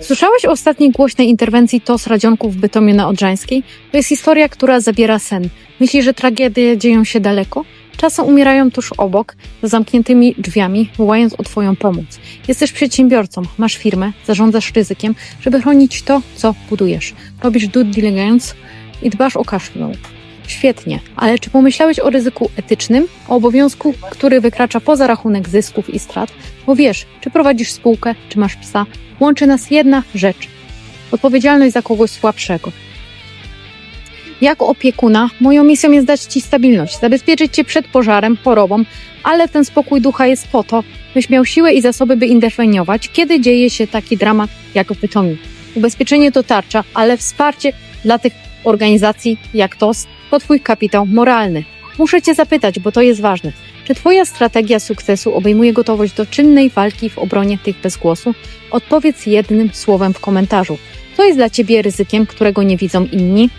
Słyszałeś o ostatniej głośnej interwencji TOS radzionków w Bytomiu na Odrzańskiej? To jest historia, która zabiera sen. Myślisz, że tragedie dzieją się daleko? Czasem umierają tuż obok, za zamkniętymi drzwiami, wołając o Twoją pomoc. Jesteś przedsiębiorcą, masz firmę, zarządzasz ryzykiem, żeby chronić to, co budujesz. Robisz due diligence i dbasz o cash flow. Świetnie, ale czy pomyślałeś o ryzyku etycznym, o obowiązku, który wykracza poza rachunek zysków i strat? Bo wiesz, czy prowadzisz spółkę, czy masz psa, łączy nas jedna rzecz odpowiedzialność za kogoś słabszego. Jako opiekuna, moją misją jest dać Ci stabilność, zabezpieczyć Cię przed pożarem, chorobą, ale ten spokój ducha jest po to, byś miał siłę i zasoby, by interweniować, kiedy dzieje się taki dramat jak w. Ubezpieczenie to tarcza, ale wsparcie dla tych organizacji jak TOS to Twój kapitał moralny. Muszę Cię zapytać, bo to jest ważne. Czy Twoja strategia sukcesu obejmuje gotowość do czynnej walki w obronie tych bez głosu? Odpowiedz jednym słowem w komentarzu. Co jest dla Ciebie ryzykiem, którego nie widzą inni?